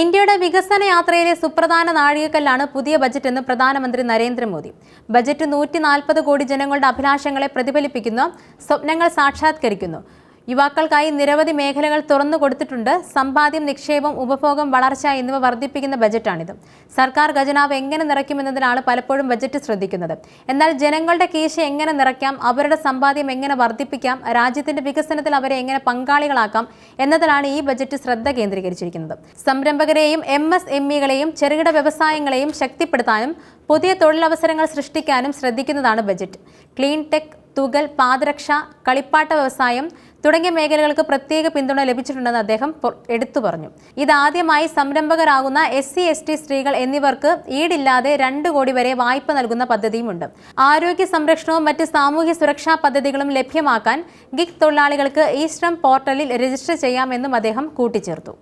ഇന്ത്യയുടെ വികസന യാത്രയിലെ സുപ്രധാന നാഴികക്കല്ലാണ് പുതിയ ബജറ്റ് എന്ന് പ്രധാനമന്ത്രി നരേന്ദ്രമോദി. ബജറ്റ് നൂറ്റി നാൽപ്പത് കോടി ജനങ്ങളുടെ അഭിലാഷങ്ങളെ പ്രതിഫലിപ്പിക്കുന്നു. സ്വപ്നങ്ങൾ സാക്ഷാത്കരിക്കുന്നു. യുവാക്കൾക്കായി നിരവധി മേഖലകൾ തുറന്നു കൊടുത്തിട്ടുണ്ട്. സമ്പാദ്യം നിക്ഷേപം ഉപഭോഗം വളർച്ച എന്നിവ വർദ്ധിപ്പിക്കുന്ന ബജറ്റാണിത്. സർക്കാർ ഖജനാവ് എങ്ങനെ നിറയ്ക്കുമെന്നതിനാണ് പലപ്പോഴും ബജറ്റ് ശ്രദ്ധിക്കുന്നത്. എന്നാൽ ജനങ്ങളുടെ കീശ എങ്ങനെ നിറയ്ക്കാം അവരുടെ സമ്പാദ്യം എങ്ങനെ വർദ്ധിപ്പിക്കാം രാജ്യത്തിന്റെ വികസനത്തിൽ അവരെ എങ്ങനെ പങ്കാളികളാക്കാം എന്നതിലാണ് ഈ ബജറ്റ് ശ്രദ്ധ കേന്ദ്രീകരിച്ചിരിക്കുന്നത്. സംരംഭകരെയും എം എസ് എം ഇകളെയും ചെറുകിട വ്യവസായങ്ങളെയും ശക്തിപ്പെടുത്താനും പുതിയ തൊഴിലവസരങ്ങൾ സൃഷ്ടിക്കാനും ശ്രദ്ധിക്കുന്നതാണ് ബജറ്റ്. ക്ലീൻ ടെക് തുകൽ പാദരക്ഷ കളിപ്പാട്ട വ്യവസായം തുടങ്ങിയ മേഖലകൾക്ക് പ്രത്യേക പിന്തുണ ലഭിച്ചിട്ടുണ്ടെന്ന് അദ്ദേഹം എടുത്തു പറഞ്ഞു. ഇതാദ്യമായി സംരംഭകരാകുന്ന എസ് സി എസ് ടി സ്ത്രീകൾ എന്നിവർക്ക് ഈടില്ലാതെ രണ്ട് കോടി വരെ വായ്പ നൽകുന്ന പദ്ധതിയുമുണ്ട്. ആരോഗ്യ സംരക്ഷണവും മറ്റ് സാമൂഹ്യ സുരക്ഷാ പദ്ധതികളും ലഭ്യമാക്കാൻ ഗിഗ് തൊഴിലാളികൾക്ക് ഈ ശ്രം പോർട്ടലിൽ രജിസ്റ്റർ ചെയ്യാമെന്നും അദ്ദേഹം കൂട്ടിച്ചേർത്തു.